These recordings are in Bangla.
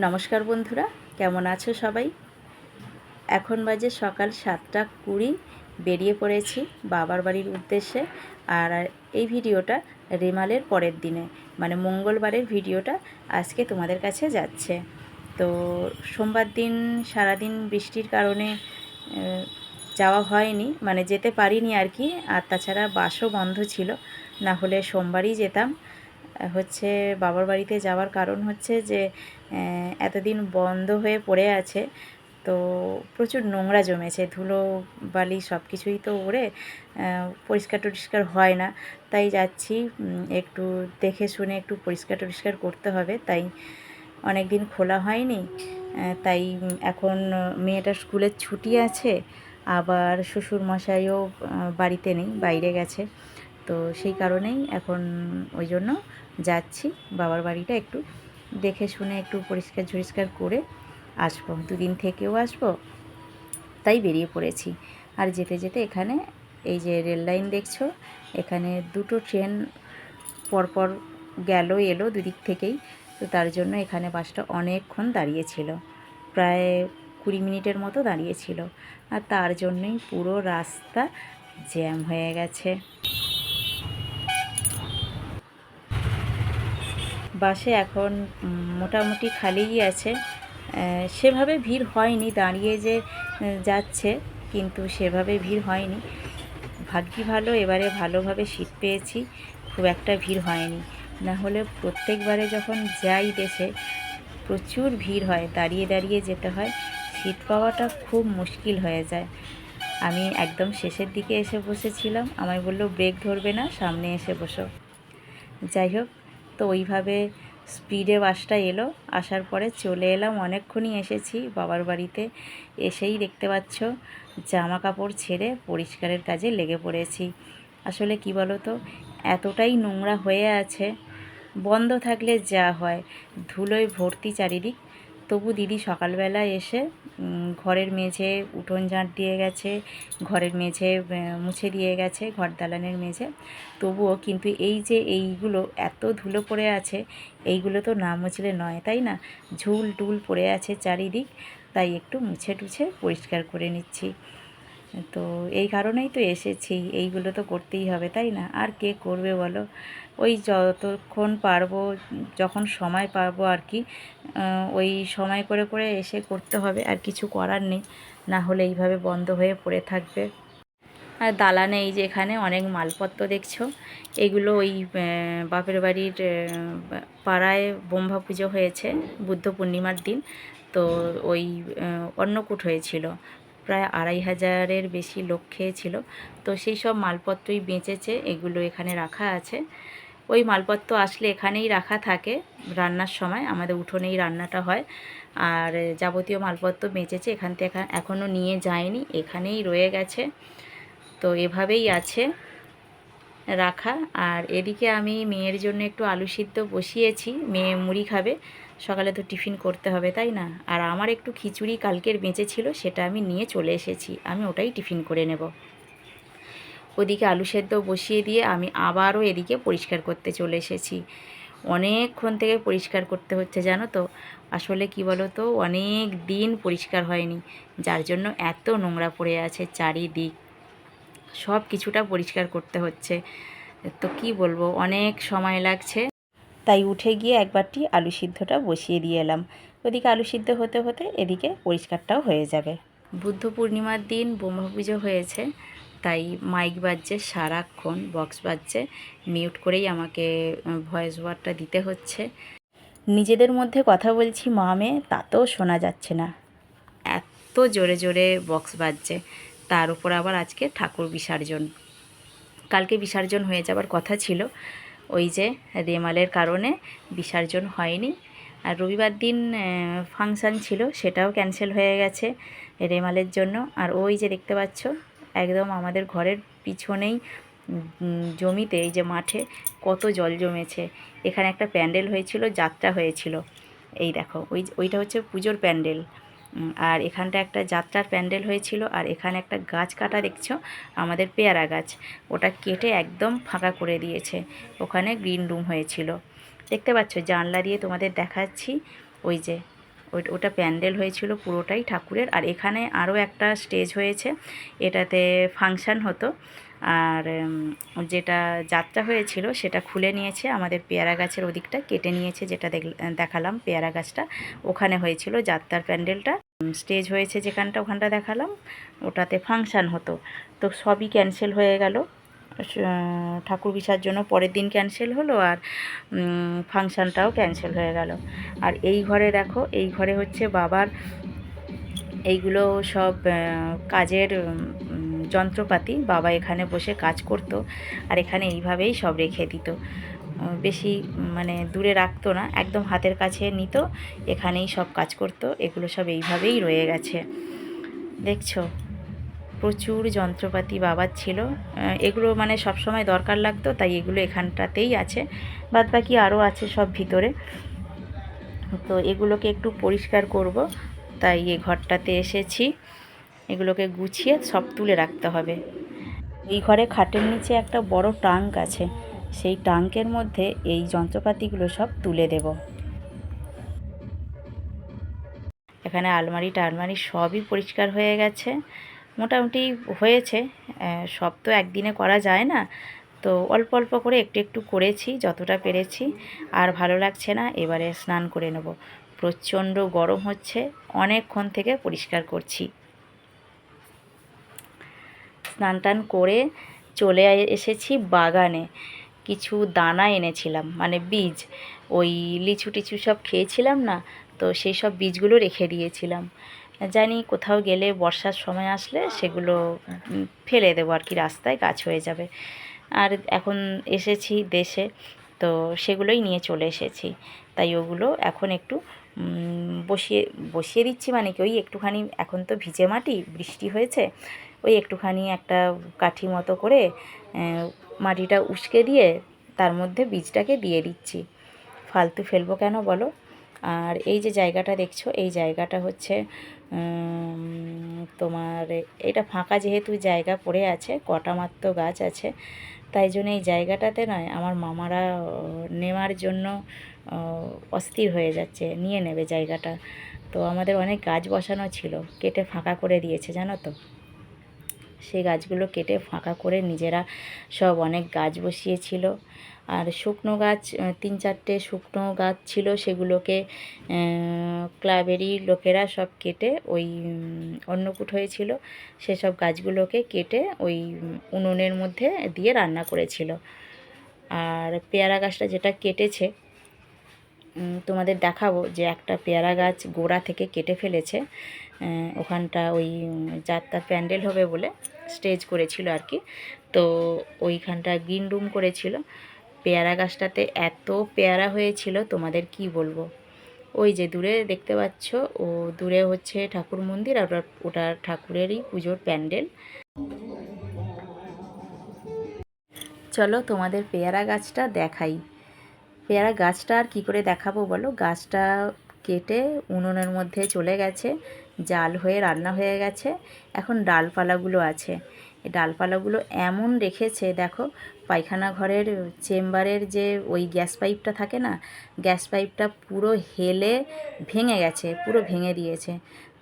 নমস্কার বন্ধুরা, কেমন আছো সবাই? এখন বাজে সকাল সাতটা কুড়ি, বেরিয়ে পড়েছি বাবার বাড়ির উদ্দেশ্যে। আর এই ভিডিওটা রেমালের পরের দিনে মানে মঙ্গলবারের ভিডিওটা আজকে তোমাদের কাছে যাচ্ছে। তো সোমবার দিন, সারাদিন বৃষ্টির কারণে যাওয়া হয়নি মানে যেতে পারিনি আর কি। আর তাছাড়া বাসও বন্ধ ছিল, না হলে সোমবারই যেতাম। হচ্ছে বাবার বাড়িতে যাওয়ার কারণ হচ্ছে যে এতদিন বন্ধ হয়ে পড়ে আছে। তো প্রচুর নোংরা জমেছে, ধুলো, বালি সব কিছুই তো ওড়ে পরিষ্কার টরিষ্কার হয় না। তাই যাচ্ছি একটু দেখে শুনে একটু পরিষ্কার টরিষ্কার করতে হবে। তাই অনেক দিন খোলা হয়নি তাই এখন মেয়েটার স্কুলের ছুটি আছে, আবার শ্বশুর মশাইও বাড়িতে নেই, বাইরে গেছে। তো সেই কারণেই এখন ওই জন্য যাচ্ছি বাবার বাড়িটা একটু দেখে শুনে একটু পরিষ্কার ঝরিষ্কার করে আসব। দুদিন থেকেও আসব, তাই বেরিয়ে পড়েছি। আর যেতে যেতে এখানে এই যে রেল লাইন দেখছ, এখানে দুটো ট্রেন পরপর গেল, এলো দুদিক থেকেই। তো তার জন্য এখানে বাসটা অনেকক্ষণ দাঁড়িয়েছিল, প্রায় কুড়ি মিনিটের মতো দাঁড়িয়েছিল। আর তার জন্যই পুরো রাস্তা জ্যাম হয়ে গেছে। বাসে এখন মোটামুটি খালিই আছে। সেভাবে ভিড় হয়নি, দাঁড়িয়ে যে যাচ্ছে, কিন্তু সেভাবে ভিড় হয়নি। ভাগ্যি ভালো, এবারে ভালোভাবে সিট পেয়েছি, খুব একটা ভিড় হয়নি। না হলে প্রত্যেকবারে যখন যাই দেশে, প্রচুর ভিড় হয়, দাঁড়িয়ে দাঁড়িয়ে যেতে হয়। সিট পাওয়াটা খুব মুশকিল হয়ে যায়। আমি একদম শেষের দিকে এসে বসেছিলাম, আমায় বলল, ব্রেক ধরবে না, সামনে এসে বসো। যাই হোক তো ওইভাবে স্পিডে বাসটা এলো। আসার পরে চলে এলাম, অনেকক্ষণই এসেছি। বাবার বাড়িতে এসেই দেখতে পাচ্ছ, জামা কাপড় ছেড়ে পরিষ্কারের কাজে লেগে পড়েছি। আসলে কি বলো তো এতটাই নোংরা হয়ে আছে, বন্ধ থাকলে যা হয়, ধুলোয় ভর্তি চারিদিক তবু দিদি সকালবেলা এসে ঘরের মেঝে উঠোন ঝাঁট দিয়ে গেছে, ঘরের মেঝে মুছে দিয়ে গেছে, ঘর দালানের মেঝে। তবুও কিন্তু এই যে এইগুলো এত ধুলো পড়ে আছে, এইগুলো তো না মুছলে নয়, তাই না? ঝুল টুল পড়ে আছে চারিদিক, তাই একটু মুছে টুছে পরিষ্কার করে নিচ্ছি। তো এই কারণেই তো এসেছি, এইগুলো তো করতেই হবে, তাই না? আর কে করবে বলো? ওই যতক্ষণ পারব, যখন সময় পারব আর কি ওই সময় করে করে এসে করতে হবে, আর কিছু করার নেই, না হলে এইভাবে বন্ধ হয়ে পড়ে থাকবে। আর দালানে এই যে এখানে অনেক মালপত্র দেখছ, এগুলো ওই বাপের বাড়ির পাড়ায় ব্রহ্মা পুজো হয়েছে, বুদ্ধ পূর্ণিমার দিন, তো ওই অন্নকূট হয়েছিল। প্রায় আড়াই হাজারের বেশি লোক খেয়েছিল। তো সেই সব মালপত্রই বেঁচেছে, এগুলো এখানে রাখা আছে। ওই মালপত্র আসলে এখানেই রাখা থাকে রান্নার সময়, আমাদের উঠোনেই রান্নাটা হয়। আর যাবতীয় মালপত্র বেঁচেছে, এখান থেকে এখনও নিয়ে যায়নি, এখানেই রয়ে গেছে। তো এভাবেই আছে। রাখা। আর এদিকে আমি মেয়ের জন্য একটু আলু সিদ্ধ বসিয়েছি, মেয়ে মুড়ি খাবে। সকালে তো টিফিন করতে হবে, তাই না? আর আমার একটু খিচুড়ি কালকের বেঁচে ছিল, সেটা আমি নিয়ে চলে এসেছি। আমি ওটাই টিফিন করে নেব। ওদিকে আলু সেদ্ধ বসিয়ে দিয়ে আমি আবারও এদিকে পরিষ্কার করতে চলে এসেছি। অনেকক্ষণ থেকে পরিষ্কার করতে হচ্ছে, জানো তো? আসলে কি বলো তো অনেক দিন পরিষ্কার হয়নি। যার জন্য এত নোংরা পড়ে আছে চারিদিক। সব কিছুটা পরিষ্কার করতে হচ্ছে। তো কি বলব, অনেক সময় লাগছে। তাই উঠে গিয়ে একবারটি আলু সিদ্ধটা বসিয়ে দিয়ে এলাম। ওদিকে আলু সিদ্ধ হতে হতে এদিকে পরিষ্কারটাও হয়ে যাবে। বুদ্ধ পূর্ণিমার দিন ব্রহ্মা পুজো হয়েছে, তাই মাইক বাজছে সারাক্ষণ, বক্স বাজছে, মিউট করেই আমাকে ভয়েস ওভারটা দিতে হচ্ছে। নিজেদের মধ্যে কথা বলছি মা মামে তাতেও শোনা যাচ্ছে না। এত জোরে জোরে বক্স বাজছে। তার উপর আবার আজকে ঠাকুর বিসর্জন। কালকে বিসর্জন হয়ে যাবার কথা ছিল। ওই যে রেমালের কারণে বিসর্জন হয়নি। আর রবিবার দিন ফাংশান ছিল, সেটাও ক্যান্সেল হয়ে গেছে রেমালের জন্য। আর ওই যে দেখতে পাচ্ছ, একদম আমাদের ঘরের পিছনেই জমিতে, এই যে মাঠে কত জল জমেছে। এখানে একটা প্যান্ডেল হয়েছিল, যাত্রা হয়েছিল। এই দেখো, ওই ওইটা হচ্ছে পুজোর প্যান্ডেল। আর এখানটা একটা যাত্রার প্যান্ডেল হয়েছিল, আর এখানে একটা গাছ কাটা দেখছ? আমাদের পেয়ারা গাছ। ওটা কেটে একদম ফাঁকা করে দিয়েছে। ওখানে গ্রিন রুম হয়েছিল। দেখতে পাচ্ছ, জানলা দিয়ে তোমাদের দেখাচ্ছি। ওই যে ওটা প্যান্ডেল হয়েছিল পুরোটাই ঠাকুরের। আর এখানে আরও একটা স্টেজ হয়েছে, এটাতে ফাংশান হতো। আর যেটা যাত্রা হয়েছিল সেটা খুলে নিয়েছে আমাদের পেয়ারা গাছের ওদিকটা, কেটে নিয়েছে যেটা দেখ- দেখালাম পেয়ারা গাছটা। ওখানে হয়েছিল যাত্রার প্যান্ডেলটা। স্টেজ হয়েছে যেখানটা ওখানটা দেখালাম, ওটাতে ফাংশান হতো। তো সবই ক্যান্সেল হয়ে গেল। ঠাকুর জন্য পরের দিন ক্যান্সেল হলো আর ফাংশানটাও ক্যান্সেল হয়ে গেল। আর এই ঘরে দেখো, এই ঘরে হচ্ছে বাবার এইগুলো সব কাজের যন্ত্রপাতি বাবা এখানে বসে কাজ করতো আর এখানে এইভাবেই সব রেখে দিত। বেশি মানে দূরে রাখতো না, একদম হাতের কাছে নিত, এখানেই সব কাজ করতো, এগুলো সব এইভাবেই রয়ে গেছে। দেখছ? প্রচুর যন্ত্রপাতি বাবার ছিল। এগুলো মানে সব সময় দরকার লাগতো, তাই এগুলো এখানটাতেই আছে। বাদ বাকি আরও আছে সব ভিতরে। তো এগুলোকে একটু পরিষ্কার করব, তাই এই ঘরটাতে এসেছি। এগুলোকে গুছিয়ে সব তুলে রাখতে হবে। এই ঘরে খাটের নিচে একটা বড় টাঙ্ক আছে। সেই টাঙ্কের মধ্যে এই যন্ত্রপাতিগুলো সব তুলে দেব। এখানে আলমারি টালমারি সবই পরিষ্কার হয়ে গেছে। মোটামুটি হয়েছে সব তো একদিনে করা যায় না। তো অল্প অল্প করে একটু একটু করেছি, যতটা পেরেছি। আর ভালো লাগছে না, এবারে স্নান করে নেব। প্রচণ্ড গরম হচ্ছে, অনেকক্ষণ থেকে পরিষ্কার করছি। স্নান টান করে চলে এসেছি বাগানে। কিছু দানা এনেছিলাম মানে বীজ। ওই লিচু টিচু সব খেয়েছিলাম না, তো সেই সব বীজগুলো রেখে দিয়েছিলাম। জানি কোথাও গেলে বর্ষার সময় আসলে সেগুলো ফেলে দেবো আর কি রাস্তায়, গাছ হয়ে যাবে। আর এখন এসেছি দেশে, তো সেগুলোই নিয়ে চলে এসেছি। তাই ওগুলো এখন একটু বসিয়ে বসিয়ে দিচ্ছি মানে কি, ওই একটুখানি এখন তো ভিজে মাটি, বৃষ্টি হয়েছে, ওই একটুখানি একটা কাঠি মতো করে মাটিটা উস্কে দিয়ে তার মধ্যে বীজটাকে দিয়ে দিচ্ছি। ফালতু ফেলব কেন বলো? আর এই যে জায়গাটা দেখছ, এই জায়গাটা হচ্ছে তোমার এটা ফাঁকা যেহেতু জায়গা পড়ে আছে, কটা মাত্র গাছ আছে, তাই জন্য এই জায়গাটাতে নয়, আমার মামারা নেওয়ার জন্য অস্থির হয়ে যাচ্ছে, নিয়ে নেবে জায়গাটা। তো আমাদের অনেক গাছ বসানো ছিল, কেটে ফাঁকা করে দিয়েছে, জানো তো? সেই গাছগুলো কেটে ফাঁকা করে নিজেরা সব অনেক গাছ বসিয়েছিল। আর শুকনো গাছ তিন চারটে শুকনো গাছ ছিল, সেগুলোকে ক্লাবেরই লোকেরা সব কেটে ওই অন্নকূট হয়েছিল, সেসব গাছগুলোকে কেটে ওই উনুনের মধ্যে দিয়ে রান্না করেছিল। আর পেয়ারা গাছটা যেটা কেটেছে তোমাদের দেখাবো যে একটা পেয়ারা গাছ গোড়া থেকে কেটে ফেলেছে। ওখানটা ওই যাত্রা প্যান্ডেল হবে বলে স্টেজ করেছিল আর কি। তো ওইখানটা গ্রিন রুম করেছিল। পেয়ারা গাছটাতে এত পেয়ারা হয়েছিল, তোমাদের কি বলব? ওই যে দূরে দেখতে পাচ্ছ, ও দূরে হচ্ছে ঠাকুর মন্দির আর ওটা ঠাকুরেরই পুজোর প্যান্ডেল। চলো তোমাদের পেয়ারা গাছটা দেখাই। পেয়ারা গাছটা আর কী করে দেখাবো বলো? গাছটা কেটে উনুনের মধ্যে চলে গেছে। জাল হয়ে রান্না হয়ে গেছে। এখন ডালপালাগুলো আছে। ডালপালাগুলো এমন রেখেছে, দেখো, পায়খানা ঘরের চেম্বারের যে ওই গ্যাস পাইপটা থাকে না, গ্যাস পাইপটা পুরো হেলে ভেঙে গেছে, পুরো ভেঙে দিয়েছে।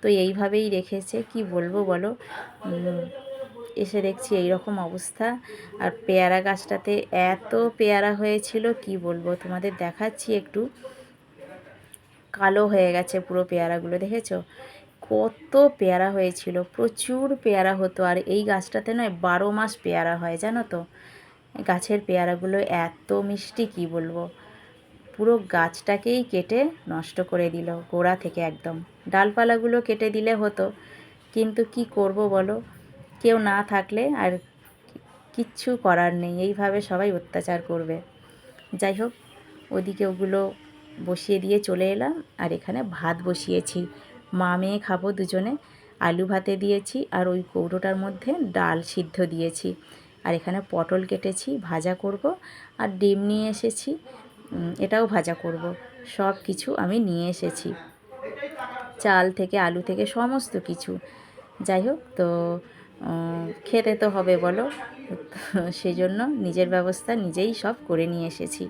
তো এইভাবেই রেখেছে, কি বলব বলো? এসে দেখছি এই রকম অবস্থা। আর পেয়ারা গাছটাতে এত পেয়ারা হয়েছিল, কি বলব, তোমাদের দেখাচ্ছি একটু। কালো হয়ে গেছে পুরো পেয়ারাগুলো, দেখেছ? কত পেয়ারা হয়েছিল, প্রচুর পেয়ারা হতো। আর এই গাছটাতে নয়, বারো মাস পেয়ারা হয়, জানো তো? গাছের পেয়ারাগুলো এত মিষ্টি, কি বলব? পুরো গাছটাকেই কেটে নষ্ট করে দিল, গোড়া থেকে একদম। ডালপালাগুলো কেটে দিলে হতো, কিন্তু কি করব বলো? কেউ না থাকলে আর কিচ্ছু করার নেই, এইভাবে সবাই অত্যাচার করবে। যাই হোক, ওদিকে ওগুলো বসিয়ে দিয়ে চলে এলাম, আর এখানে ভাত বসিয়েছি। মা মেয়ে খাব দুজনে। আলু ভাতে দিয়েছি আর ওই কৌটোটার মধ্যে ডাল সিদ্ধ দিয়েছি। আর এখানে পটল কেটেছি, ভাজা করব আর ডিম নিয়ে এসেছি। এটাও ভাজা করব। সব কিছু আমি নিয়ে এসেছি। চাল থেকে আলু থেকে সমস্ত কিছু। যাই হোক, তো খেতে তো হবে বলো। সেই জন্য নিজের ব্যবস্থা নিজেই সব করে নিয়ে এসেছি।